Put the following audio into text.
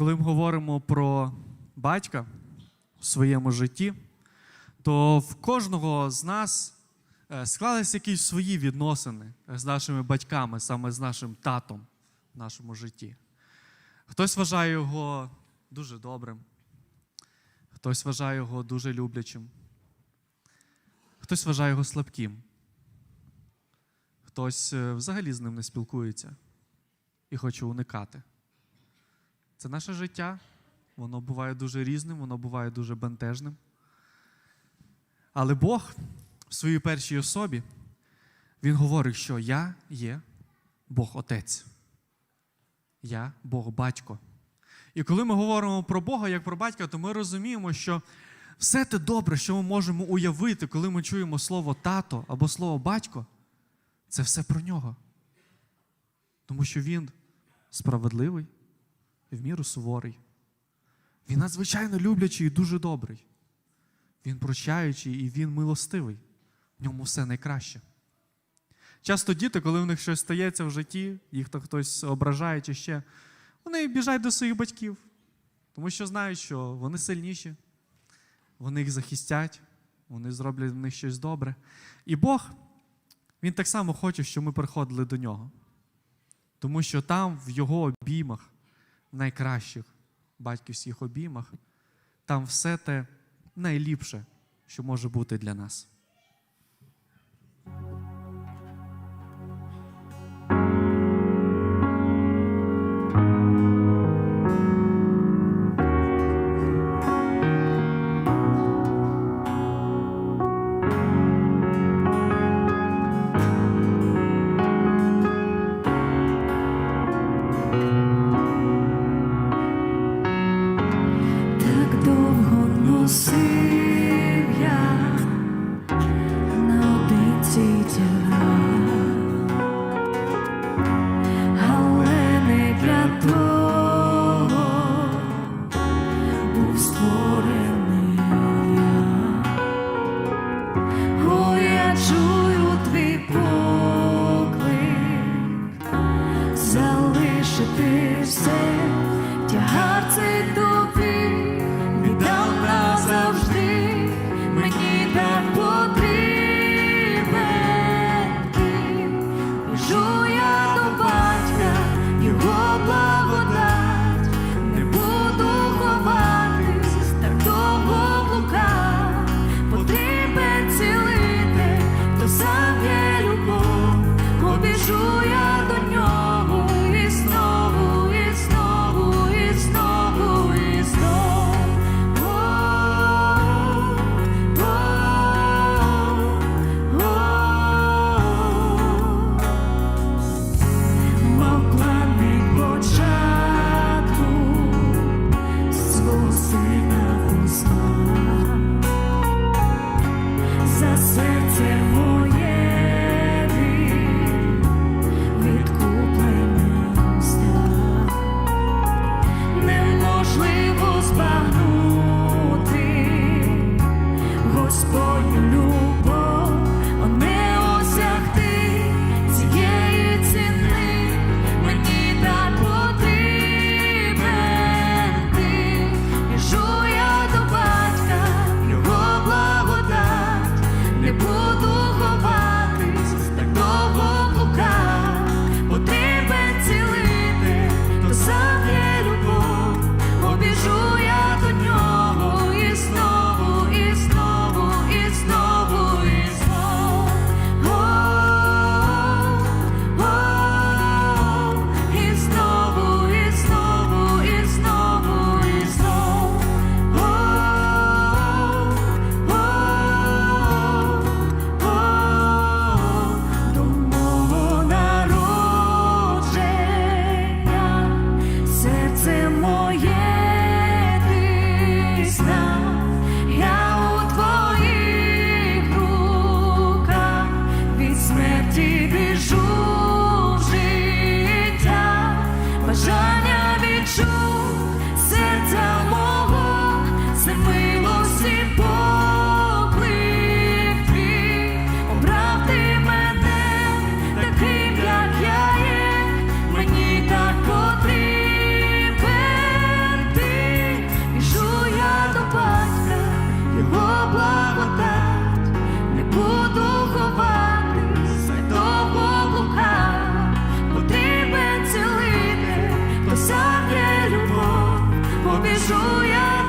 коли ми говоримо про батька в своєму житті, то в кожного з нас е, склалися якісь свої відносини з нашими батьками, саме з нашим татом в нашому житті. Хтось вважає його дуже добрим, хтось вважає його дуже люблячим, хтось вважає його слабким, хтось е, взагалі з ним не спілкується і хоче уникати. Це наше життя, воно буває дуже різним, воно буває дуже бентежним. Але Бог в своїй першій особі, Він говорить, що я є Бог Отець. Я Бог Батько. І коли ми говоримо про Бога як про батька, то ми розуміємо, що все те добре, що ми можемо уявити, коли ми чуємо слово тато або слово батько, це все про нього. Тому що він справедливий, в міру суворий. Він надзвичайно люблячий і дуже добрий. Він прощаючий і він милостивий. В ньому все найкраще. Часто діти, коли в них щось стається в житті, їх то хтось ображає чи ще, вони біжать до своїх батьків, тому що знають, що вони сильніші, вони їх захистять, вони зроблять в них щось добре. І Бог, Він так само хоче, щоб ми приходили до нього. Тому що там, в його обіймах, найкращих батьківських обіймах, там все те найліпше, що може бути для нас. Довго носив я наодинці тягар, але не для того створений я. Я чую твій поклик залишити все, тягар цей 主要。